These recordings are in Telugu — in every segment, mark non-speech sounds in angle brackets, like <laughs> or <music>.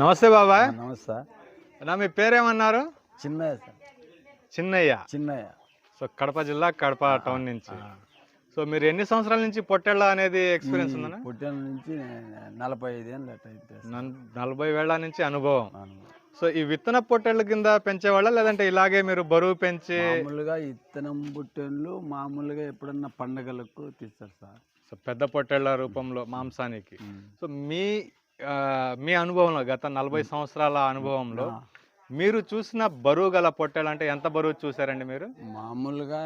నమస్తే బాబాయ్ నమస్తే. నా మీ పేరేమన్నారు? చిన్నయ్య సార్. చిన్నయ్య. చిన్నయ్య. సో కడప జిల్లా కడప టౌన్ నుంచి. సో మీరు ఎన్ని సంవత్సరాల నుంచి పొట్టెళ్ళ అనేది ఎక్స్పీరియన్స్ ఉందన్న? పుట్టిన నుంచి నలభై ఐదేళ్ళు నలభై వేళ్ళ నుంచి అనుభవం. సో ఈ విత్తన పొట్టెళ్ళ కింద పెంచేవాళ్ళ లేదంటే ఇలాగే మీరు బరువు పెంచి? మామూలుగా ఇత్తనం పుట్టెళ్ళు మామూలుగా ఎప్పుడన్నా పండగలకు తీస్తారు సార్. సో పెద్ద పొట్టెళ్ళ రూపంలో మాంసానికి. సో మీ మీ అనుభవంలో గత నలభై సంవత్సరాల అనుభవంలో మీరు చూసిన బరువు గల పొట్టెళ్ళు అంటే ఎంత బరువు చూసారండి మీరు? మామూలుగా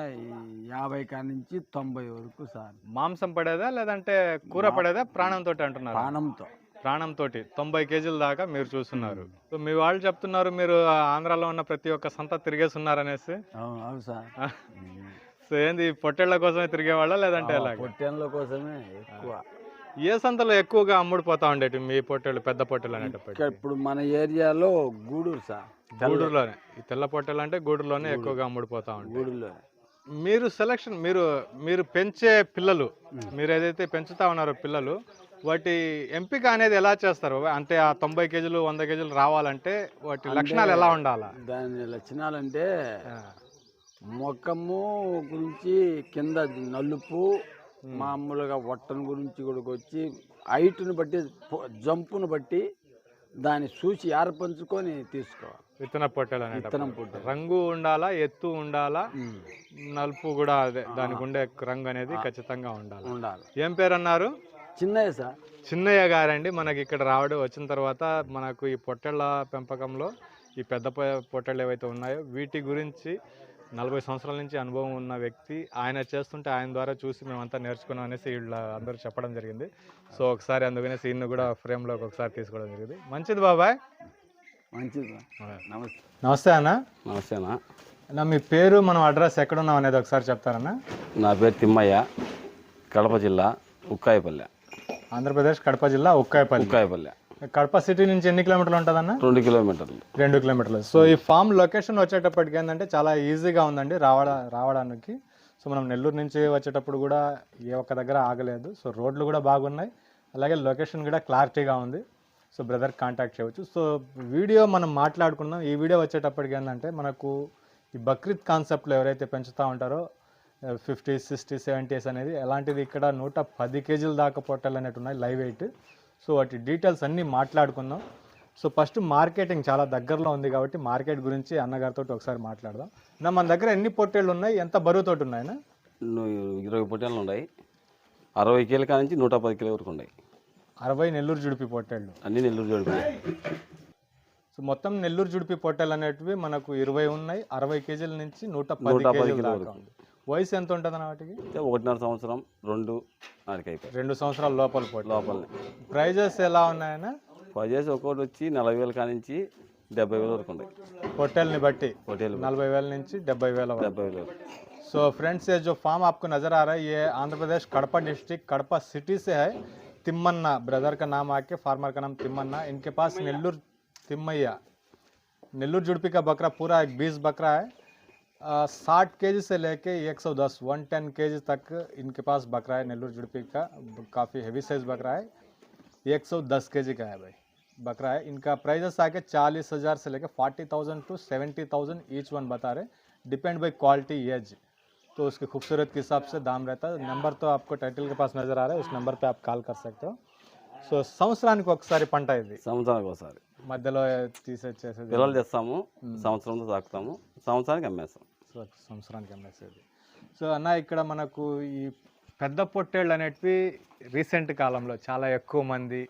యాభై కాడ నుంచి తొంభై వరకు సార్. మాంసం పడేదా లేదంటే కూర పడేదా? ప్రాణంతో అంటున్నారు? ప్రాణంతో. ప్రాణంతో తొంభై కేజీల దాకా మీరు చూస్తున్నారు. సో మీ వాళ్ళు చెప్తున్నారు మీరు ఆంధ్రాలో ఉన్న ప్రతి ఒక్క సంత తిరిగేస్తున్నారు అనేసి అవును సార్. <laughs> సో ఏంది పొట్టేళ్ళ కోసమే తిరిగేవాళ్ళ లేదంటే ఎలాగ? పొట్టెళ్ళ కోసమే ఎక్కువ. ఏ సంతలో ఎక్కువగా అమ్ముడుపోతా ఉండేటి మీ పొట్టేళ్ళు పెద్ద పొట్టేళ్ళు అనేటప్పటికి? ఇక్కడ ఇప్పుడు మన ఏరియాలో గూడూరు సార్. గూడూరులోనే. ఈ తెల్ల పొట్టేళ్ళు అంటే గూడూరులోనే ఎక్కువగా అమ్ముడుపోతా ఉంటాయి. గూడూరులో. మీరు సెలక్షన్ మీరు మీరు పెంచే పిల్లలు మీరు ఏదైతే పెంచుతా ఉన్నారో పిల్లలు వాటి ఎంపిక అనేది ఎలా చేస్తారు? అంటే ఆ తొంభై కేజీలు వంద కేజీలు రావాలంటే వాటి లక్షణాలు ఎలా ఉండాలా? దాని లక్షణాలంటే ఆ, ముఖము గురించి కింద నలుపు మామూలుగా వట్టను గురించి కూడా వచ్చి హైట్ను బట్టి జంపును బట్టి దాన్ని చూసి ఏర్పంచుకొని తీసుకోవాలి. విత్తన పొట్టేలు విత్తనం పుట్ట రంగు ఉండాలా ఎత్తు ఉండాలా? నలుపు కూడా అదే దానికి ఉండే రంగు అనేది ఖచ్చితంగా ఉండాలి. ఉండాలి. ఏం పేరు అన్నారు చిన్నయ్య సార్. చిన్నయ్య గారండి. మనకి ఇక్కడ రావడం వచ్చిన తర్వాత మనకు ఈ పొట్టేళ్ళ పెంపకంలో ఈ పెద్ద పొట్టేళ్ళు ఏవైతే ఉన్నాయో వీటి గురించి నలభై సంవత్సరాల నుంచి అనుభవం ఉన్న వ్యక్తి ఆయన చేస్తుంటే ఆయన ద్వారా చూసి మేమంతా నేర్చుకున్నాం అనేసి వీళ్ళ అందరూ చెప్పడం జరిగింది. సో ఒకసారి అందుకనేసి ఈయన కూడా ఫ్రేమ్లోకి ఒకసారి తీసుకోవడం జరిగింది. మంచిది బాబాయ్? మంచిది నమస్తే. నమస్తే అన్న. నమస్తేనా అన్న మీ పేరు మనం అడ్రస్ ఎక్కడున్నాం అనేది ఒకసారి చెప్తారన్నా. నా పేరు తిమ్మయ్య కడప జిల్లా ఉక్కాయపల్లె. ఆంధ్రప్రదేశ్ కడప జిల్లా ఉక్కాయపల్లి. ఉక్కాయపల్లె. కడప సిటీ నుంచి ఎన్ని కిలోమీటర్లు ఉంటుందన్న? రెండు కిలోమీటర్లు. రెండు కిలోమీటర్లు. సో ఈ ఫామ్ లొకేషన్ వచ్చేటప్పటికి ఏంటంటే చాలా ఈజీగా ఉందండి రావడ రావడానికి. సో మనం నెల్లూరు నుంచి వచ్చేటప్పుడు కూడా ఏ ఒక్క దగ్గర ఆగలేదు. సో రోడ్లు కూడా బాగున్నాయి. అలాగే లొకేషన్ కూడా క్లారిటీగా ఉంది. సో బ్రదర్ కాంటాక్ట్ చేయవచ్చు. సో వీడియో మనం మాట్లాడుకున్నాం. ఈ వీడియో వచ్చేటప్పటికి ఏంటంటే మనకు ఈ బక్రీద్ కాన్సెప్ట్లో ఎవరైతే పెంచుతూ ఉంటారో ఫిఫ్టీ సిక్స్టీ సెవెంటీస్ అనేది ఎలాంటిది ఇక్కడ నూట పది కేజీల దాకా పొట్టాలు అనేవి ఉన్నాయి లైవ్ వెయిట్ సో వాటి డీటెయిల్స్ అన్నీ మాట్లాడుకుందాం. సో ఫస్ట్ మార్కెటింగ్ చాలా దగ్గరలో ఉంది కాబట్టి మార్కెట్ గురించి అన్నగారితో ఒకసారి మాట్లాడదాం. నా మన దగ్గర ఎన్ని పొట్టేళ్ళు ఉన్నాయి? ఎంత బరువుతోటి ఉన్నాయన్నా? ను- ఇరవై పొట్టేళ్ళు ఉన్నాయి. అరవై కేల నుంచి నూట పది కిలో వరకు ఉన్నాయి. అరవై నెల్లూరు జుడిపి పొట్టేళ్ళు. అన్ని నెల్లూరు జోడిపోయి సో మొత్తం నెల్లూరు జుడిపి పొట్టేళ్ళు అనేటివి మనకు ఇరవై ఉన్నాయి. అరవై కేజీల నుంచి నూట పది కేజీల దాకా. ఉంది. వయసు ఎంత ఉంటుంది అన్న వాటికి అయితే ఒకటిన్నర సంవత్సరం రెండు నాటికి అయిపోయి రెండు సంవత్సరాల లోపల పొట్ట లోపలనే ప్రైజెస్ ఎలా ఉన్నాయన్నా పదిచేసి ఒక్కొక్కటి వచ్చి నలభై వేల కాడ నుంచి డెబ్బై వేల వరకు ఉన్నాయి పొట్టేల్ని బట్టి పొట్టేలు నలభై వేల నుంచి డెబ్బై వేల వరకు డెబ్బై వేల వరకు सो फ्रेंड्स ये जो फार्म आपको नज़र आ रहा है ये आंध्र प्रदेश कड़पा डिस्ट्रिक्ट कड़पा सिटी से है तिम्मन्ना ब्रदर का नाम आके फार्मर का नाम तिम्मन्ना इनके पास नेल्लूर तिम्मैया नेल्लूर जुड़पी का बकरा पूरा एक बीस बकरा है साठ के जी से लेके एक सौ दस वन टेन के जी तक इनके पास बकरा है नेल्लूर जुड़पी का काफ़ी हेवी साइज बकरा है एक सौ दस के जी का है भाई बकरा है इनका प्राइजेस आके चालीस हज़ार से लेके forty thousand to seventy thousand each one बता रहे डिपेंड बाई क्वालिटी एज तो उसकी खूबसूरत के हिसाब से दाम रहता है नंबर तो आपको टाइटल के पास नज़र आ रहा है उस नंबर पे आप कॉल कर सकते हो సో సంవత్సరానికి ఒకసారి పంట ఇది సంవత్సరానికి ఒకసారి మధ్యలో తీసేసేది పిల్లలు తెస్తాము సంవత్సరంతో సాకుతాము సంవత్సరానికి అమ్మేస్తాం సంవత్సరానికి అమ్మేసేది సో అన్న ఇక్కడ మనకు ఈ పెద్ద పొట్టేళ్ళు అనేటివి రీసెంట్ కాలంలో చాలా ఎక్కువ మంది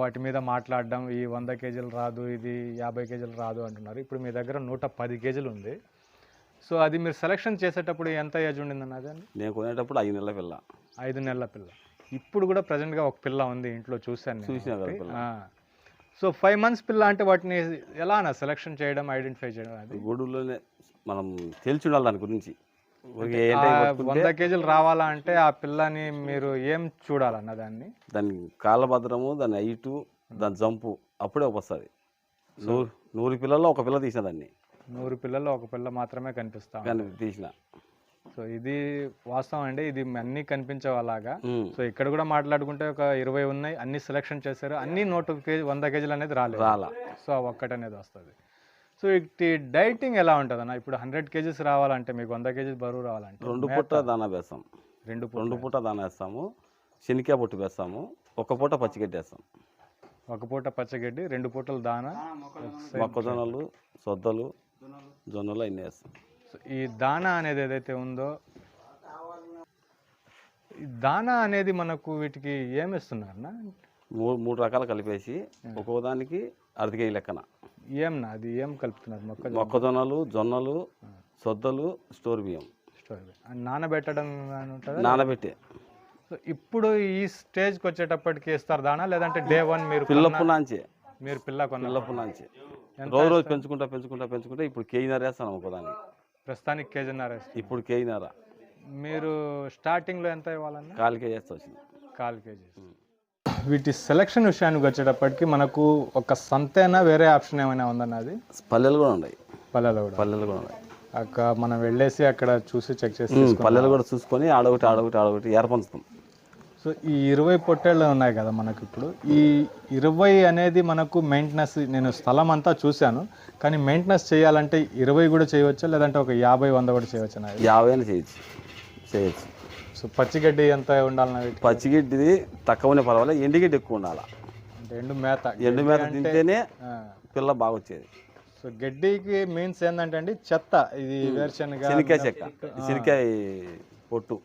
వాటి మీద మాట్లాడడం ఈ వంద కేజీలు రాదు ఇది యాభై కేజీలు రాదు అంటున్నారు. ఇప్పుడు మీ దగ్గర నూట పది కేజీలు ఉంది. సో అది మీరు సెలెక్షన్ చేసేటప్పుడు ఎంత ఏజ్ ఉండిందన్న అదండి నేను కొనేటప్పుడు ఐదు నెలల పిల్ల. ఐదు నెలల పిల్ల. ఇప్పుడు కూడా ప్రజెంట్గా ఒక పిల్ల ఉంది ఇంట్లో చూశాను చూసినా. సో ఫైవ్ మంత్స్ పిల్ల అంటే వాటిని ఎలా అన్న సెలెక్షన్ చేయడం ఐడెంటిఫై చేయడం అది? గూడూరులోనే మనం తెలిసి ఉండాలి దాని గురించి. వంద కేజీలు రావాలా అంటే ఆ పిల్లని మీరు ఏం చూడాలన్న దాన్ని? దాని కాళ్ళ భద్రము దాని హైటు దాని జంపు అప్పుడే వస్తుంది. నూరు నూరు పిల్లల్లో ఒక పిల్ల తీసిన దాన్ని. నూరు పిల్లల్లో ఒక పిల్ల మాత్రమే కనిపిస్తా ఉంది. కానీ తీసిన. సో ఇది వాస్తవం అండి. ఇది అన్నీ ఉమ్, సో ఇక్కడ కూడా మాట్లాడుకుంటే ఒక ఇరవై ఉన్నాయి అన్ని సెలెక్షన్ చేశారు అన్ని నూట కేజీ వంద కేజీలు అనేది రాలేదు. రాలా. సో ఒక్కటి అనేది వస్తుంది. సో ఇటు డైటింగ్ ఎలా ఉంటుంది అన్న ఇప్పుడు హండ్రెడ్ కేజీస్ రావాలంటే మీకు వంద కేజీస్ బరువు రావాలంటే రెండు పూట దానా వేస్తాం. రెండు పూట. రెండు పూట దానా వేస్తాము. శనికాయ పొట్టు వేస్తాము. ఒక పూట పచ్చిగడ్డి వేస్తాం. ఒక పూట పచ్చగడ్డి రెండు పూటలు దానా. మొక్కజొన్నలు. సొద్దలు జొన్నలు అన్నీ వేస్తాం. సో ఈ దానా అనేది ఏదైతే ఉందో ఈ దానా అనేది మనకు వీటికి ఏమి ఇస్తున్నారన్న మూడు మూడు రకాలు కలిపేసి ఒక్కో దానికి అర్ధ కేజీ లెక్కన. ఏంనా అది ఏం కలుపుతున్నారు మొక్కజొన్న. మొక్కజొన్నలు జొన్నలు సొద్దలు స్టోర్ బియ్యం. స్టోర్ నానబెట్టడం అని ఉంటుందా? నానబెట్టి. సో ఇప్పుడు ఈ స్టేజ్కి వచ్చేటప్పటికి ఇస్తారు దానా? లేదంటే డే వన్ మీరు పిల్లపు కొన్న- నాంచి మీరు పిల్ల కొన్న పిల్లపు నాంచి రోజు రోజు పెంచుకుంటా పెంచుకుంటా పెంచుకుంటా ఇప్పుడు కేజీన్నర వేస్తాను ఒక్కో దానికి ప్రస్తుతానికి ఇస్తారు. ఇప్పుడు కేజీన్నర. మీరు స్టార్టింగ్లో ఎంత ఇవ్వాలన్నా? కాలు కేజీ వేస్తా వచ్చింది. కాల్ కేజీ వీటి సెలక్షన్ విషయానికి వచ్చేటప్పటికి మనకు ఒక సంతేనా వేరే ఆప్షన్ ఏమైనా ఉందన్నది? పల్లెలు కూడా ఉన్నాయి. పల్లెలో కూడా. పల్లెలు కూడా ఉన్నాయి. అక్కడ మనం వెళ్ళేసి అక్కడ చూసి చెక్ చేసి పల్లెలు కూడా చూసుకొని ఆడొకటి ఆడొకటి ఆడొకటి ఏర్పంచుతాం సో ఈ ఇరవై పొట్టేళ్ళు ఉన్నాయి కదా మనకు ఇప్పుడు. ఈ ఇరవై అనేది మనకు మెయింటెనెన్స్ నేను స్థలం అంతా చూశాను. కానీ మెయింటెనెన్స్ చేయాలంటే ఇరవై కూడా చేయవచ్చా? లేదంటే ఒక యాభై వంద కూడా చేయవచ్చా? యాభై అయినా చేయొచ్చు. చేయొచ్చు. సో పచ్చిగడ్డి ఎంత ఉండాలన్న పచ్చిగడ్డిది తక్కువనే పర్వాలేదు ఎండుగడ్డి ఎక్కువ ఉండాలి. అంటే ఎండు మేత. ఎండు మేత తింటేనే. పిల్ల బాగా వచ్చేది సో గడ్డికి మీన్స్ ఏంటంటే అండి చెత్త. ఇది వేరుశనగ శనికాయ చెక్క. శనికాయ పొట్టు.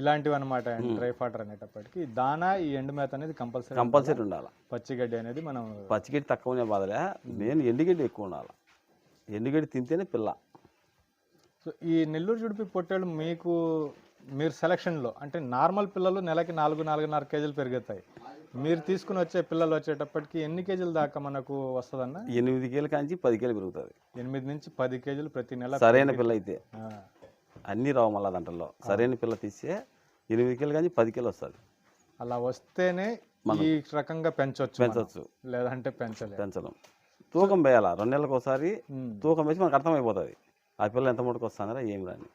ఇలాంటివి అనమాట డ్రై ఫాటర్ అనేటప్పటికి. దానా ఈ ఎండు మేత అనేది కంపల్సరీ కంపల్సరీ ఉండాలి? పచ్చిగడ్డి అనేది మనం పచ్చిగడ్డి తక్కువనే బాధలే. నేను ఎండుగడ్డి ఎక్కువ ఉండాలి. ఎండుగడ్డి తింటేనే పిల్ల. సో ఈ నెల్లూరు జుడిపి పొట్టేళ్ళు మీకు మీరు సెలక్షన్లో అంటే నార్మల్ పిల్లలు నెలకి నాలుగు నాలుగున్నర కేజీలు పెరుగుతాయి. మీరు తీసుకుని వచ్చే పిల్లలు వచ్చేటప్పటికి ఎన్ని కేజీల దాకా మనకు వస్తుందన్న? ఎనిమిది కేలు కాంచి పది కేలు పెరుగుతుంది. ఎనిమిది నుంచి పది కేజీలు ప్రతి నెల సరైన పిల్ల అయితే అన్నీ రావు మళ్ళా దాంట్లో సరైన పిల్ల తీస్తే ఎనిమిది కేలు కానీ పది కేలు వస్తుంది. అలా వస్తేనే ఈ రకంగా పెంచవచ్చు. పెంచవచ్చు లేదంటే పెంచలేదు పెంచడం తూకం వేయాలా? రెండు నెలలకు ఒకసారి తూకం వేసి మనకు అర్థమైపోతుంది. ఆ పిల్ల ఎంత ముట్టుకు వస్తుందా ఏం రాని.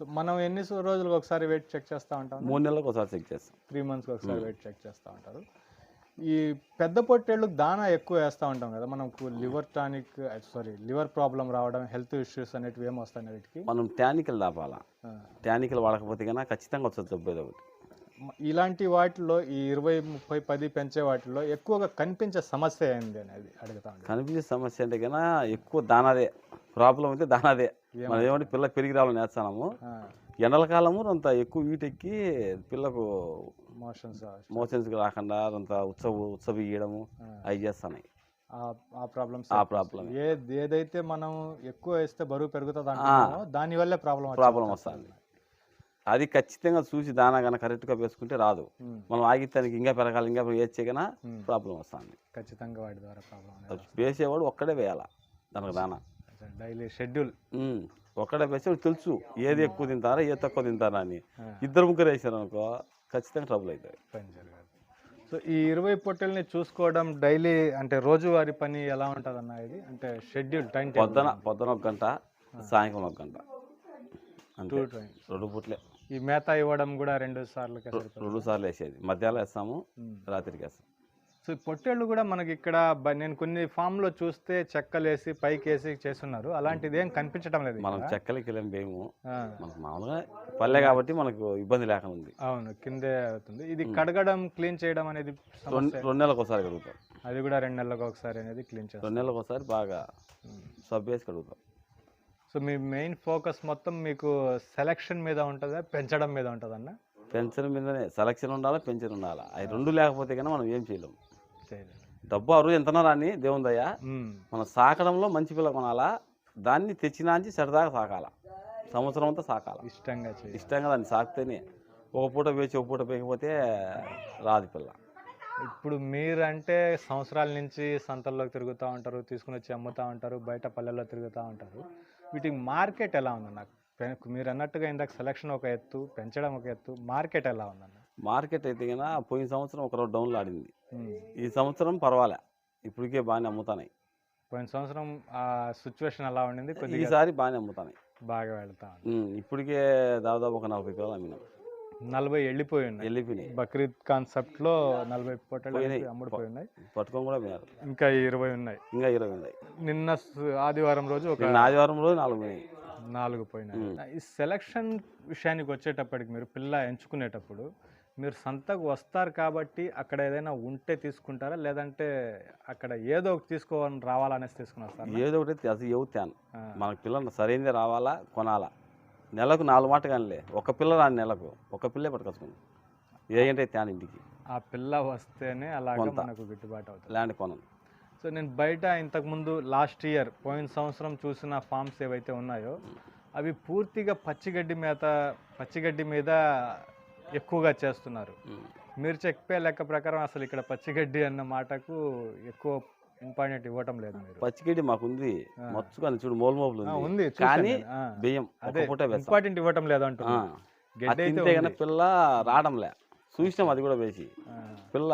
సో మనం ఎన్ని రోజులకు ఒకసారి వెయిట్ చెక్ చేస్తూ ఉంటాం? మూడు నెలలకు ఒకసారి చెక్ చేస్తాం. త్రీ మంత్స్కి ఒకసారి వెయిట్ చెక్ చేస్తూ ఉంటారు. ఈ పెద్ద పొట్టేళ్ళకి దానా ఎక్కువ వేస్తూ ఉంటాం కదా మనకు liver tonic sorry liver problem రావడం హెల్త్ ఇష్యూస్ అనేటివి ఏమి వస్తాయి వీటికి? మనం టానికలు దాపాలా. ఆ. టానికలు వాడకపోతే కన్నా ఖచ్చితంగా వస్తుంది జబ్బు ఏదో ఒకటి. ఇలాంటి వాటిలో ఈ ఇరవై ముప్పై పది పెంచే వాటిలో ఎక్కువగా కనిపించే సమస్య ఏంది అనేది అడుగుతా కనిపించే సమస్య అంటే కన్నా ఎక్కువ దానాదే ప్రాబ్లం అయితే దానాదే మనం ఏమంటే పిల్ల పెరిగి రావాలని వేస్తున్నాము ఎండల కాలము అంత ఎక్కువ వీటెక్కి పిల్లకు మోషన్స్ మోషన్స్ రాకుండా అంత ఉత్సవ ఉత్సవ ఇయ్యడము అవి చేస్తున్నాయి. ఆ ఆ ప్రాబ్లం ఏదైతే మనం ఎక్కువ వేస్తే బరువు పెరుగుతుంది అంటున్నామో దాని వల్లే ప్రాబ్లం ప్రాబ్లం వస్తుంది. అది ఖచ్చితంగా చూసి దానా కన్నా కరెక్ట్గా వేసుకుంటే రాదు. మనం ఆగితానికి ఇంకా పెరగాలి ఇంకా వేస్తే కన్నా ప్రాబ్లం వస్తుంది. ఖచ్చితంగా వాటి ద్వారా ప్రాబ్లం వేసేవాడు ఒక్కడే వేయాల దానికి దానా. Daily schedule. వేస్తే వాడికి తెలుసు ఏది ఎక్కువ తింటారా ఏది తక్కువ తింటారా అని. ఇద్దరు ముగ్గురు వేసారు అనుకో ఖచ్చితంగా ట్రబుల్ అవుతుంది సో ఈ ఇరవై పొట్టెల్ని చూసుకోవడం డైలీ అంటే రోజువారీ పని ఎలా ఉంటుంది అన్న ఇది? అంటే షెడ్యూల్ టైం పొద్దున పొద్దున ఒక గంట సాయంకాలం ఒక గంట. రెండు పూట్లే. ఈ మేత ఇవ్వడం కూడా రెండు సార్లు రెండు సార్లు వేసేది. మధ్యాహ్నం వేస్తాము రాత్రికి వేస్తాం. సో పొట్టేళ్ళు కూడా మనకి ఇక్కడ నేను కొన్ని ఫామ్లో చూస్తే చెక్కలు వేసి పైకి వేసి చేస్తున్నారు. అలాంటిది ఏం కనిపించడం లేదు మనం. చెక్కలకి మేము. మనకు మామూలుగా పల్లె కాబట్టి మనకు ఇబ్బంది లేకుండా ఉంది. అవును కిందే అవుతుంది. ఇది కడగడం క్లీన్ చేయడం అనేది రెండు నెలలకు ఒకసారి కడుగుతాం. అది కూడా రెండు నెలలకు ఒకసారి అనేది క్లీన్ చేస్తాం. రెండు నెలలకు ఒకసారి బాగా సబ్ వేసి కడుగుతాం. సో మీ మెయిన్ ఫోకస్ మొత్తం మీకు సెలక్షన్ మీద ఉంటుందా పెంచడం మీద ఉంటుందన్న? పెన్షన్ మీదనే సెలక్షన్ ఉండాలా పెన్షన్ ఉండాలా. అవి రెండు లేకపోతే కన్నా మనం ఏం చేయలేం. చేయలేదు డబ్బు ఆ రోజు ఎంతనో రాని దేవుని దయ మ్మ్. మనం సాకడంలో మంచి పిల్ల కొనాలా? దాన్ని తెచ్చినాంచి సరదాగా సాకాల. సంవత్సరం అంతా సాకాల. ఇష్టంగా ఇష్టంగా దాన్ని సాకితేనే ఒక పూట వేచి ఒక పూట పేకపోతే రాదు పిల్ల. ఇప్పుడు మీరంటే సంవత్సరాల నుంచి సంతల్లోకి తిరుగుతూ ఉంటారు తీసుకుని వచ్చి అమ్ముతూ ఉంటారు బయట పల్లెల్లో తిరుగుతూ ఉంటారు. వీటికి మార్కెట్ ఎలా ఉందన్న? మీరు అన్నట్టుగా ఇందాక సెలక్షన్ ఒక ఎత్తు పెంచడం ఒక ఎత్తు మార్కెట్ ఎలా ఉందన్న? మార్కెట్ అయితే కన్నా పోయిన సంవత్సరం ఒక రోజు డౌన్లో ఆడింది. ఈ సంవత్సరం పర్వాలే. ఇప్పటికే బాగానే అమ్ముతాయి పోయిన సంవత్సరం ఆ సిచ్యువేషన్ ఎలా ఉండింది కొద్దిగా ఈసారి బాగానే అమ్ముతాయి బాగా వెళ్తా ఉంది. ఉమ్, ఇప్పటికే దాదాపు ఒక నలభై పిల్లలు అమ్మినాం. నలభై వెళ్ళిపోయి ఉన్నాయి. వెళ్ళిపోయినాయి. బక్రీద్ కాన్సెప్ట్లో నలభై పొట్టలు పోయినాయి. అమ్ముడుపోయి ఉన్నాయి. పట్టుకొని కూడా పోయినారు. ఇంకా ఇరవై ఉన్నాయి. ఇంకా ఇరవై ఉన్నాయి. నిన్న స- ఆదివారం రోజు ఒక నిన్న ఆదివారం రోజు నాలుగు పోయినాయి. నాలుగు పోయినాయి. ఈ సెలక్షన్ విషయానికి వచ్చేటప్పటికి మీరు పిల్ల ఎంచుకునేటప్పుడు మీరు సంతకు వస్తారు కాబట్టి అక్కడ ఏదైనా ఉంటే తీసుకుంటారా? లేదంటే అక్కడ ఏదో ఒకటి తీసుకోవాలని రావాలనేసి తీసుకుని వస్తారా ఏదో ఒకటి అది చెబుతాను ఆ. మనకు పిల్లలు సరైనది రావాలా కొనాలా? నెలకు నాలుగు మాట కానిలే. ఒక పిల్ల రాని నెలకు ఒక పిల్లే పట్టుకొచ్చుకుంది. ఏంటంటే తేను ఇంటికి. ఆ పిల్ల వస్తేనే అలాగే. మనకు గిట్టుబాటు అవుతుంది. ల్యాండ్ కొనను. సో నేను బయట ఇంతకుముందు లాస్ట్ ఇయర్ పోయిన సంవత్సరం చూసిన ఫామ్స్ ఏవైతే ఉన్నాయో అవి పూర్తిగా పచ్చిగడ్డి మేత పచ్చిగడ్డి మీద ఎక్కువగా చేస్తున్నారు. మీరు చెప్పే లెక్క ప్రకారం అసలు ఇక్కడ పచ్చిగడ్డి అన్న మాటకు ఎక్కువ ఇంపార్టెంట్ ఇవ్వటం లేదు పచ్చిగడ్డి మాకుంది. మచ్చు కానీ చూడు మూల మోపులు ఉంది. కానీ బియ్యం అదే ఇంపార్టెంట్ ఇవ్వటం లేదు. అంటున్నా. గడ్డి అయితే. పిల్ల రావడంలే. చూసినాం అది కూడా వేసి. పిల్ల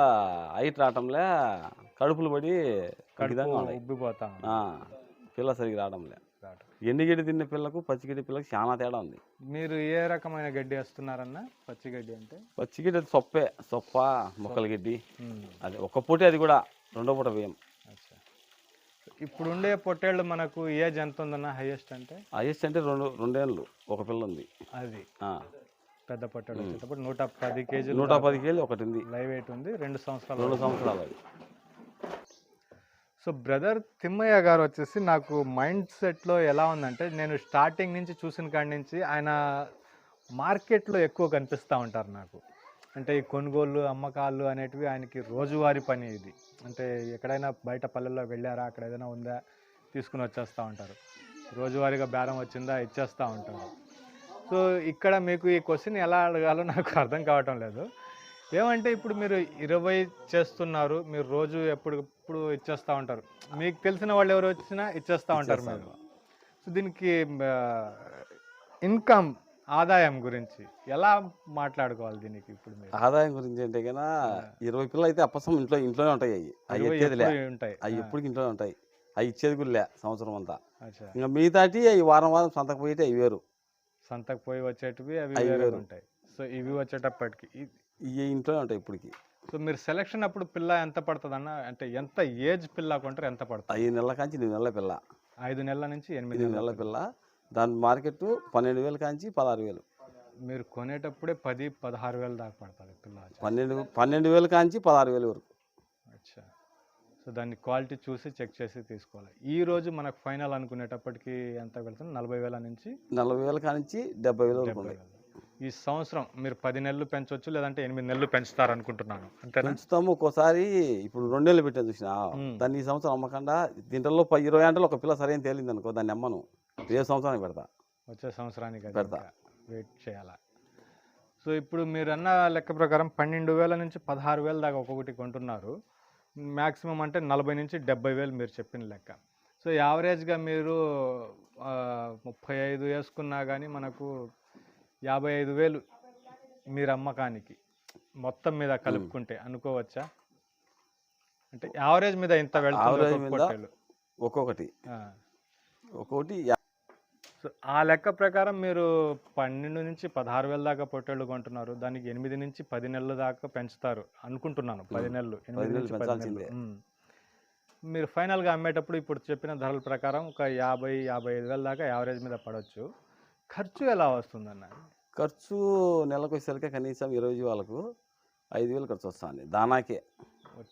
హైట్ రావటంలే కడుపులు పడి కడుపు ఉబ్బిపోతా పిల్ల సరిగ్గా రావడంలే. ఎండుగడ్డి తిన్న పిల్లకు పచ్చిగడ్డి పిల్లకు చాలా తేడా ఉంది. మీరు ఏ రకమైన గడ్డి వేస్తున్నారన్న? పచ్చిగడ్డి అంటే? పచ్చిగడ్డి అది సొప్పే సొప్ప మొక్కల గడ్డి అది ఒక పూటే అది కూడా రెండో పూట వేయం. అచ్చా. ఇప్పుడు ఉండే పొట్టేళ్ళు మనకు ఏజ్ ఎంత ఉందన్న హైయెస్ట్ అంటే? హైయెస్ట్ అంటే రెండు రెండేళ్ళు ఒక పిల్ల ఉంది అది పెద్ద పొట్టేళ్ళు వచ్చేటప్పుడు నూట పది కేజీలు నూట పది కేజీ ఒకటి ఉంది. లైవ్ వెయిట్ ఉంది రెండు సంవత్సరాలు రెండు సంవత్సరాలు అది. సో బ్రదర్ తిమ్మయ్య గారు వచ్చేసి నాకు మైండ్ సెట్లో ఎలా ఉందంటే నేను స్టార్టింగ్ నుంచి చూసిన కాడి నుంచి ఆయన మార్కెట్లో ఎక్కువ కనిపిస్తూ ఉంటారు నాకు. అంటే ఈ కొనుగోళ్ళు అమ్మకాలు అనేటివి ఆయనకి రోజువారీ పని ఇది. అంటే ఎక్కడైనా బయట పల్లెల్లో వెళ్ళారా అక్కడ ఏదైనా ఉందా తీసుకుని వచ్చేస్తూ ఉంటారు. రోజువారీగా బేరం వచ్చిందా ఇచ్చేస్తూ ఉంటారు. సో ఇక్కడ మీకు ఈ క్వశ్చన్ ఎలా అడగాలో నాకు అర్థం కావటం లేదు. ఏమంటే ఇప్పుడు మీరు ఇరవై చేస్తున్నారు మీరు రోజు ఎప్పుడప్పుడు ఇచ్చేస్తూ ఉంటారు. మీకు తెలిసిన వాళ్ళు ఎవరు వచ్చినా ఇచ్చేస్తూ ఉంటారు మీరు. సో దీనికి ఇన్కమ్ ఆదాయం గురించి ఎలా మాట్లాడుకోవాలి దీనికి ఇప్పుడు మీరు? ఆదాయం గురించి అంటే కన్నా ఇరవై పిల్లలు అయితే అప్పసం ఇంట్లో ఇంట్లోనే ఉంటాయి అవి. అవి ఎప్పుడు ఉంటాయి. అవి ఎప్పటికి ఇంట్లోనే ఉంటాయి. అవి ఇచ్చేది కూడా లే సంవత్సరం అంతా. ఇంకా మిగతాటి అవి వారం వారం సంతకు పోయితే అవి వేరు. సంతకు పోయి వచ్చేటివి అవి వేరు. ఉంటాయి. సో ఇవి వచ్చేటప్పటికి. ఇవి ఇంట్లోనే ఉంటాయి ఇప్పటికి. సో మీరు సెలక్షన్ అప్పుడు పిల్ల ఎంత పడుతుంది అన్న అంటే ఎంత ఏజ్ పిల్ల కొంటారు ఎంత పడుతుంది? ఐదు నెలల కాంచి ఎనిమిది నెలల పిల్ల. ఐదు నెలల నుంచి ఎనిమిది నెలల పిల్ల. దాని మార్కెట్ పన్నెండు వేలు కాంచి పదహారు వేలు. మీరు కొనేటప్పుడే పది పదహారు వేలు దాకా పడుతుంది పిల్ల. పన్నెండు పన్నెండు వేలు కాంచి పదహారు వేలు వరకు. అచ్చా. సో దాన్ని క్వాలిటీ చూసి చెక్ చేసి తీసుకోవాలి. ఈ రోజు మనకు ఫైనల్ అనుకునేటప్పటికి ఎంత వెళ్తుంది? నలభై వేల నుంచి నలభై వేల కాంచి డెబ్బై వేలు. ఈ సంవత్సరం మీరు పది నెలలు పెంచవచ్చు లేదంటే ఎనిమిది నెలలు పెంచుతారు అనుకుంటున్నాను అంతేనా? పెంచుతాము ఒక్కోసారి. ఇప్పుడు రెండు నెలలు పెట్టాను చూసిన. దాన్ని ఈ సంవత్సరం అమ్మకుండా దీంట్లో ఇరవై గంటలు ఒక పిల్ల సరైన తేలింది అనుకో దాన్ని అమ్మను. రేపు సంవత్సరానికి పెడతా? వచ్చే సంవత్సరానికి పెడతా. వెయిట్ చేయాలా. సో ఇప్పుడు మీరు అన్న లెక్క ప్రకారం పన్నెండు వేల నుంచి పదహారు వేల దాకా ఒక్కొక్కటి కొంటున్నారు. మ్యాక్సిమం అంటే నలభై నుంచి డెబ్బై వేలు మీరు చెప్పిన లెక్క. సో యావరేజ్గా మీరు ముప్పై ఐదు వేసుకున్నా కానీ మనకు యాభై ఐదు వేలు మీరు అమ్మకానికి మొత్తం మీద కలుపుకుంటే అనుకోవచ్చా? అంటే యావరేజ్ మీద ఇంత వెళ్తుంది. ఒక్కొక్కటి. ఒక్కొక్కటి ఆ లెక్క ప్రకారం మీరు పన్నెండు నుంచి పదహారు వేల దాకా పొట్టేళ్ళు కొంటున్నారు. దానికి ఎనిమిది నుంచి పది నెలల దాకా పెంచుతారు అనుకుంటున్నాను. పది నెలలు ఎనిమిది నుంచి పది. నెలలు. మీరు ఫైనల్గా అమ్మేటప్పుడు ఇప్పుడు చెప్పిన ధరల ప్రకారం ఒక యాభై యాభై ఐదు వేల దాకా యావరేజ్ మీద పడవచ్చు ఖర్చు ఎలా వస్తుందన్న? ఖర్చు నెలకు వచ్చేసరికి కనీసం ఇరవై జీవాలకు ఐదు వేలు ఖర్చు వస్తుంది. దానాకే.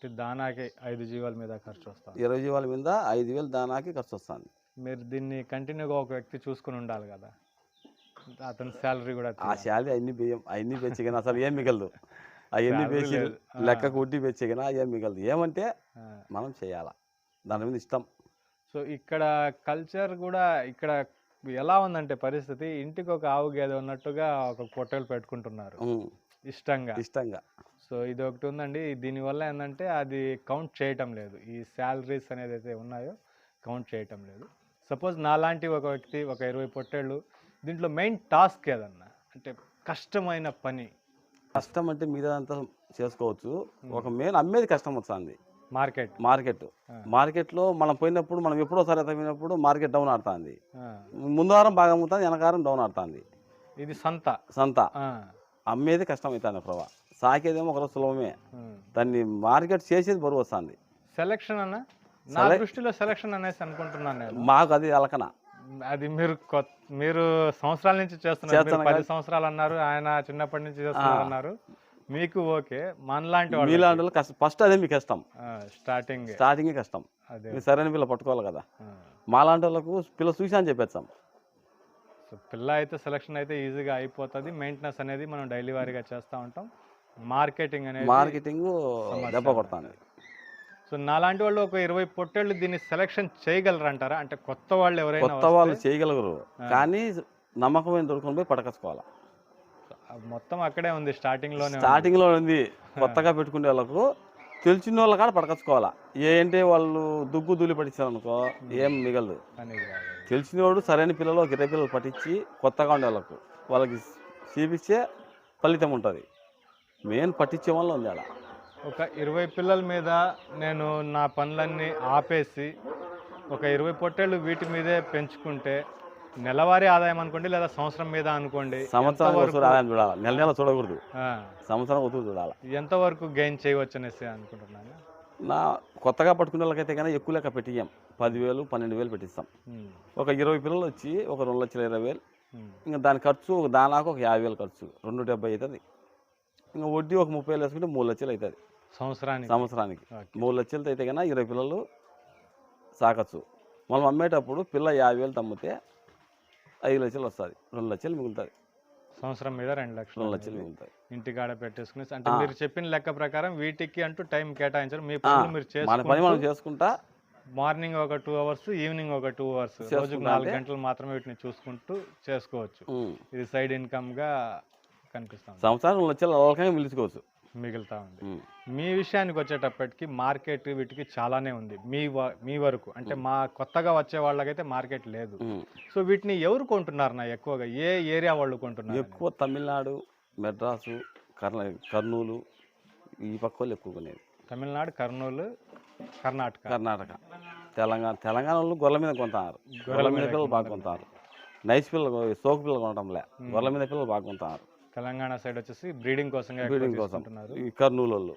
దానాకి ఐదు జీవాల మీద ఖర్చు వస్తుంది. ఇరవై జీవాల మీద ఐదు వేలు దానాకి ఖర్చు వస్తుంది. మీరు దీన్ని కంటిన్యూగా ఒక వ్యక్తి చూసుకుని ఉండాలి కదా. అతని శాలరీ కూడా ఆ. శాలరీ అన్ని బియ్యం అవన్నీ పెంచగిన అసలు ఏం మిగలదు. అవన్నీ పెంచి. లెక్కకు వడ్డీ పెంచగిన ఏం మిగలదు. ఏమంటే. మనం చేయాలా. దాని మీద ఇష్టం. సో ఇక్కడ కల్చర్ కూడా ఇక్కడ ఎలా ఉందంటే పరిస్థితి ఇంటికి ఒక ఆవు గేదె ఉన్నట్టుగా ఒక పొట్టేలు పెట్టుకుంటున్నారు. ఇష్టంగా. ఇష్టంగా. సో ఇది ఒకటి ఉందండి దీనివల్ల ఏంటంటే అది కౌంట్ చేయటం లేదు. ఈ శాలరీస్ అనేది అయితే ఉన్నాయో కౌంట్ చేయటం లేదు. సపోజ్ నాలాంటి ఒక వ్యక్తి ఒక ఇరవై పొట్టేళ్ళు దీంట్లో మెయిన్ టాస్క్ ఏదన్నా? అంటే కష్టమైన పని. కష్టం అంటే మిగతా అంతా చేసుకోవచ్చు ఒక మెయిన్ అమ్మేది కష్టం వస్తుంది మార్కెట్. మార్కెట్. మార్కెట్లో మనం పోయినప్పుడు మనం ఎప్పుడో సరే పోయినప్పుడు మార్కెట్ డౌన్ ఆడుతుంది. ఆ. ముందు వారం బాగా అమ్ముతుంది వెనకారం డౌన్ ఆడుతుంది. ఇది సంత. సంత. అమ్మేది కష్టం అవుతుంది ప్రభా. సాకేదేమో ఒకరోజు సులభమే. దాన్ని మార్కెట్ చేసేది బరువు వస్తుంది. సెలక్షన్ అన్న? నా దృష్టిలో సెలక్షన్ అనేసి అనుకుంటున్నాను నేను. మాకు అది అలకన. అది మీరు కొత్త మీరు సంవత్సరాల నుంచి చేస్తున్నారు. పది సంవత్సరాలు అన్నారు ఆయన చిన్నప్పటి నుంచి చేస్తున్నారు అన్నారు. మీకు ఓకే మనలాంటి వాళ్ళు మీలాంటి వాళ్ళు కష్టం. ఫస్ట్ అదే మీకు కష్టం. స్టార్టింగ్ స్టార్టింగే కష్టం. అదే. మీరు సరైన పిల్ల పట్టుకోవాలి కదా. మాలాంటి వాళ్ళకు పిల్ల చూసి అని చెప్పేస్తాం. సో పిల్ల అయితే సెలక్షన్ అయితే ఈజీగా అయిపోతుంది. మెయింటెనెన్స్ అనేది మనం డైలీ వారీగా చేస్తూ ఉంటాం. మార్కెటింగ్ అనేది మార్కెటింగ్ దెబ్బ కొడతాను సో నాలాంటి వాళ్ళు ఒక ఇరవై పొట్టేళ్ళు దీన్ని సెలక్షన్ చేయగలరు అంటారా అంటే కొత్త వాళ్ళు ఎవరైనా కొత్త వాళ్ళు చేయగలరు. కానీ నమ్మకమైన దొరుకుని పోయి పడకచ్చుకోవాలి. మొత్తం అక్కడే ఉంది స్టార్టింగ్ ఉంది. స్టార్టింగ్లో ఉంది. కొత్తగా పెట్టుకునే వాళ్ళకు తెలిసిన వాళ్ళ కాడ పడకచ్చుకోవాలా. ఏంటి వాళ్ళు దుగ్గు దూలి పట్టించారు అనుకో ఏం మిగలదు. పనికి రాదు. తెలిసిన వాడు సరైన పిల్లలు ఒక ఇరవై పిల్లలు పట్టించి కొత్తగా ఉండే వాళ్ళకు. వాళ్ళకి చూపించే ఫలితం ఉంటుంది. మెయిన్ పట్టించే వల్ల ఉంది ఆడ. ఒక ఇరవై పిల్లల మీద నేను నా పనులన్నీ ఆపేసి ఒక ఇరవై పొట్టేళ్ళు వీటి మీదే పెంచుకుంటే నెలవారీ ఆదాయం అనుకోండి లేదా సంవత్సరం మీద అనుకోండి ఒకసారి ఆదాయం చూడాలి? నెల నెల చూడకూడదు. సంవత్సరం చూడాలి? ఎంతవరకు గెయిన్ చేయవచ్చు అనేసి అనుకుంటున్నాను? నా కొత్తగా పట్టుకునే వాళ్ళకైతే కానీ ఎక్కువ లెక్క పెట్టియ్యం. పదివేలు పన్నెండు వేలు పెట్టిస్తాం ఒక ఇరవై పిల్లలు వచ్చి ఒక రెండు లక్షల ఇరవై వేలు. ఇంకా దాని ఖర్చు ఒక దానాకు ఒక యాభై వేలు ఖర్చు. రెండు డెబ్బై అవుతుంది ఇంకా వడ్డీ ఒక ముప్పై వేలు వేసుకుంటే మూడు లక్షలు అవుతుంది సంవత్సరానికి? సంవత్సరానికి. మూడు లక్షలతో అయితే కన్నా ఇరవై పిల్లలు సాకచ్చు. మనం అమ్మేటప్పుడు పిల్ల యాభై వేలు తమ్మితే ఐదు లక్షలు వస్తుంది. రెండు లక్షలు మిగులుతుంది. సంవత్సరం మీద రెండు లక్షలు రెండు లక్షలు మిగులుతాయి. ఇంటికాడ పెట్టేసుకుని అంటే. మీరు చెప్పిన లెక్క ప్రకారం వీటికి అంటూ టైం కేటాయించారు. మీ పనులు మీరు మన పని మనం చేసుకుంటూ మార్నింగ్ ఒక టూ అవర్స్ ఈవినింగ్ ఒక టూ అవర్స్ రోజుకు నాలుగు గంటలు మాత్రమే వీటిని చూసుకుంటూ చేసుకోవచ్చు. ఇది సైడ్ ఇన్కమ్గా కనిపిస్తుంది సంవత్సరం లక్షలు మిలుచుకోవచ్చు మిగులుతా ఉంది. మీ విషయానికి వచ్చేటప్పటికి మార్కెట్ వీటికి చాలానే ఉంది. మీ మీ వరకు. అంటే మా కొత్తగా వచ్చే వాళ్ళకైతే మార్కెట్ లేదు. సో వీటిని ఎవరు కొంటున్నారు నా ఎక్కువగా? ఏ ఏరియా వాళ్ళు కొంటున్నారు ఎక్కువ తమిళనాడు మెడ్రాసు కర్నూలు ఈ పక్క వాళ్ళు ఎక్కువ కొనేది తమిళనాడు కర్నూలు కర్ణాటక. కర్ణాటక. తెలంగాణ తెలంగాణ వాళ్ళు గొర్రెల మీద కొంటున్నారు. గొర్రెల మీద పిల్లలు బాగా కొంటారు నైస్ పిల్లలు సోకు పిల్లలు కొనటంలే. గొర్రెల మీద పిల్లలు బాగా కొంటారు తెలంగాణ సైడ్ వచ్చేసి బ్రీడింగ్ కోసం బ్రీడింగ్ కోసం. కర్నూలు వాళ్ళు.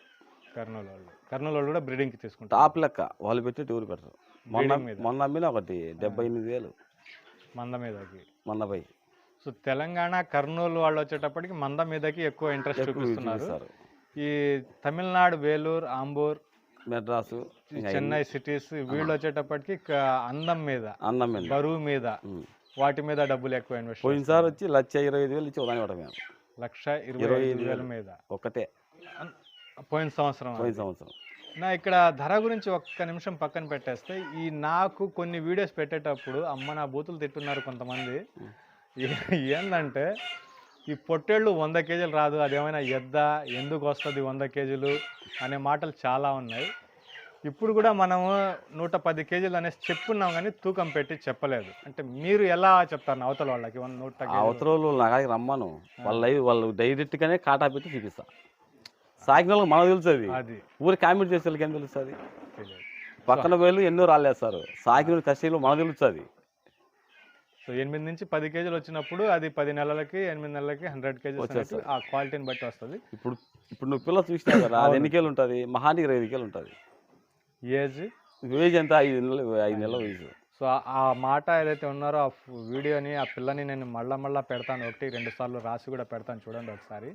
కర్నూలు వాళ్ళు కర్నూలు వాళ్ళు కూడా బ్రీడింగ్కి తీసుకుంటారు. టాప్ లెక్క. వాళ్ళు పెట్టి ఎవరు పెట్టరు మొన్న Breeding మీద. మొన్న అమ్మిన ఒకటి డెబ్బై ఎనిమిది వేలు. మంద మీదకి. మొన్న పోయి సో తెలంగాణ కర్నూలు వాళ్ళు వచ్చేటప్పటికి మంద మీదకి ఎక్కువ ఇంట్రెస్ట్ ఎక్కువ చూపిస్తున్నారు. చూపిస్తారు ఈ తమిళనాడు వేలూరు ఆంబూర్ మెడ్రాసు ఈ చెన్నై సిటీస్ వీళ్ళు వచ్చేటప్పటికి క- అందం మీద అన్నం మీద. బరువు మీద. వాటి మీద డబ్బులు ఎక్కువ ఇన్వెస్ట్ పోయినసారి వచ్చి లక్ష ఇరవై ఐదు వేలు ఇచ్చి ఇవ్వడం మేము లక్ష ఇరవై ఐదు వేల మీద. ఒక్కటే అన్- పోయిన సంవత్సరం పోయిన సంవత్సరం. నా ఇక్కడ ధర గురించి ఒక్క నిమిషం పక్కన పెట్టేస్తే ఈ నాకు కొన్ని వీడియోస్ పెట్టేటప్పుడు అమ్మ నా బూతులు తిట్టున్నారు కొంతమంది. ఏ- ఏందంటే ఈ పొట్టేళ్ళు వంద కేజీలు రాదు అదేమైనా ఎద్ద ఎందుకు వస్తుంది వంద కేజీలు అనే మాటలు చాలా ఉన్నాయి. ఇప్పుడు కూడా మనము నూట పది కేజీలు అనేసి చెప్పున్నాం కానీ తూకం పెట్టి చెప్పలేదు. అంటే మీరు ఎలా చెప్తారు అవతల వాళ్ళకి? నూట? అవతల వాళ్ళు నా రమ్మను. వాళ్ళ లైవ్ వాళ్ళు డైరెక్ట్గానే కాటా పెట్టి చూపిస్తా. సాగిన వాళ్ళకి మనకు తెలుస్తుంది అది. ఊరి కామెంట్ చేసే వాళ్ళకి ఏం తెలుస్తుంది. పక్కన వేలు ఎన్నో రాలేస్తారు. సాగిన కష్టాలు మనకు తెలుస్తుంది సో ఎనిమిది నుంచి పది కేజీలు వచ్చినప్పుడు అది పది నెలలకి ఎనిమిది నెలలకి హండ్రెడ్ కేజీస్ వచ్చేస్తది. ఆ క్వాలిటీని బట్టి వస్తుంది. ఇప్పుడు ఇప్పుడు నువ్వు పిల్ల చూసినావు కదా అది ఎన్ని కేలు ఉంటుంది? మహానికి ఐదు కేలు ఉంటుంది. ఏజ్? వేజ్ ఎంత? ఐదు నెలలు ఐదు నెలల వయసు. సో ఆ- మాట ఏదైతే ఉన్నారో ఆ వీడియోని ఆ పిల్లని నేను మళ్ళా మళ్ళా పెడతాను. ఒకటి రెండు సార్లు రాసి కూడా పెడతాను చూడండి ఒకసారి.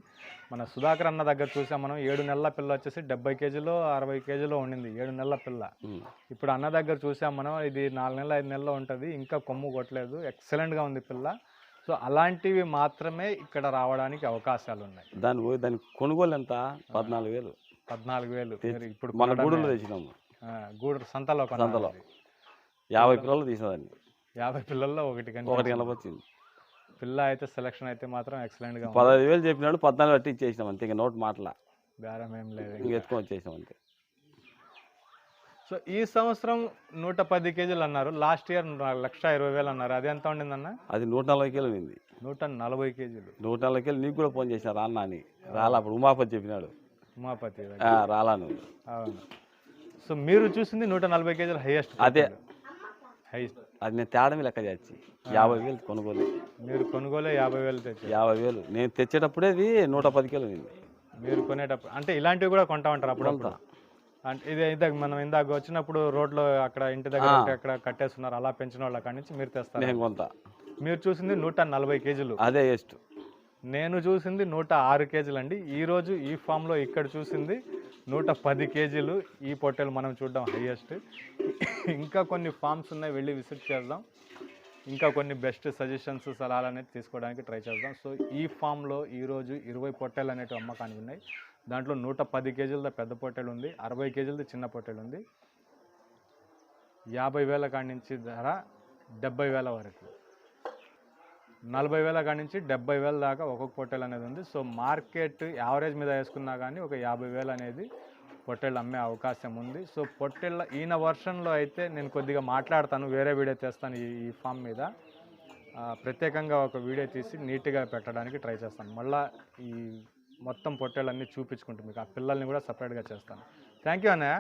మన సుధాకర్ అన్న దగ్గర చూసాం మనం. ఏడు నెలల పిల్ల వచ్చేసి డెబ్బై కేజీలో అరవై కేజీలో ఉండింది. ఏడు నెలల పిల్ల. ఇప్పుడు అన్న దగ్గర చూసాం మనం. ఇది నాలుగు నెలలు ఐదు నెలలు ఉంటుంది. ఇంకా కొమ్ము కొట్టలేదు. ఎక్సలెంట్గా ఉంది పిల్ల. సో అలాంటివి మాత్రమే ఇక్కడ రావడానికి అవకాశాలు ఉన్నాయి. దాని దాని కొనుగోలు ఎంత? పద్నాలుగు వేలు. పద్నాలుగు వేలు. ఇప్పుడు మన గూడెంలో తెచ్చినాము. గూడూరు సంతలో సంతలో. యాభై పిల్లలు తీసినదాన్ని యాభై పిల్లల్లో ఒకటి కానీ ఒకటి గంటలకు వచ్చింది పిల్ల అయితే సెలక్షన్ అయితే మాత్రం ఎక్సలెంట్గా ఉంది. పదహైదు వేలు చెప్పినాడు పద్నాలుగు కట్టి ఇచ్చేసినాం అంతే ఇంకా నోట్ మాటల. బేరం ఏం లేదు ఇంక ఎత్తుకొని వచ్చేసినాం అంతే. సో ఈ సంవత్సరం నూట పది కేజీలు అన్నారు. లాస్ట్ ఇయర్ లక్ష ఇరవై వేలు అన్నారు. అది ఎంత ఉండిందన్న? అది నూట నలభై కేలు ఉంది నూట నలభై కేజీలు. నూట నలభై కేలు నీకు కూడా ఫోన్ చేసిన రాన్నా అని రాలా అప్పుడు ఉమాపతి చెప్పినాడు. ఉమాపతి. రాలా నువ్వు. అవును. సో మీరు చూసింది నూట నలభై కేజీల హైయెస్ట్ అదే. అది నేను తేడమే లెక్క చేసి యాభై వేలు కొనుగోలు. మీరు కొనుగోలే యాభై వేలు తెచ్చారు. యాభై వేలు. నేను తెచ్చేటప్పుడే అది నూట పది కిలో ఉంది మీరు కొనేటప్పుడు అంటే ఇలాంటివి కూడా కొంటా ఉంటారు కొంటా. అంటే ఇది ఇందాక మనం ఇందాక వచ్చినప్పుడు రోడ్లో అక్కడ ఇంటి దగ్గర అక్కడ కట్టేస్తున్నారు అలా పెంచిన వాళ్ళ కాడి నుంచి మీరు తెస్తారు? నేను కొంత మీరు చూసింది నూట నలభై కేజీలు. అదే వేస్ట్. నేను చూసింది నూట ఆరు కేజీలు అండి ఈరోజు ఈ ఫామ్లో ఇక్కడ చూసింది నూట పది కేజీలు ఈ పొట్టేలు మనం చూడడం హైయెస్ట్. ఇంకా కొన్ని ఫామ్స్ ఉన్నాయి వెళ్ళి విజిట్ చేద్దాం. ఇంకా కొన్ని బెస్ట్ సజెషన్స్ సలహాలు అనేది తీసుకోవడానికి ట్రై చేద్దాం. సో ఈ ఫామ్లో ఈరోజు ఇరవై పొట్టేలు అనేటివి అమ్మకానికి ఉన్నాయి. దాంట్లో నూట పది కేజీలది పెద్ద పొట్టేలు ఉంది అరవై కేజీలది చిన్న పొట్టేలు ఉంది. యాభై వేల కాడి నుంచి ధర డెబ్బై వేల వరకు. నలభై వేల కాడి నుంచి డెబ్బై వేల దాకా ఒక్కొక్క పొట్టెలు అనేది ఉంది. సో మార్కెట్ యావరేజ్ మీద వేసుకున్నా కానీ ఒక యాభై వేలు అనేది పొట్టెళ్ళు అమ్మే అవకాశం ఉంది. సో పొట్టెళ్ళ ఈయన వర్షన్లో అయితే నేను కొద్దిగా మాట్లాడతాను వేరే వీడియో చేస్తాను ఈ ఈ ఫామ్ మీద. ప్రత్యేకంగా ఒక వీడియో తీసి నీట్గా పెట్టడానికి ట్రై చేస్తాను. మళ్ళీ ఈ మొత్తం పొట్టెళ్ళన్నీ చూపించుకుంటూ మీకు ఆ పిల్లల్ని కూడా సపరేట్గా చేస్తాను. థ్యాంక్ యూ అన్నయ్య.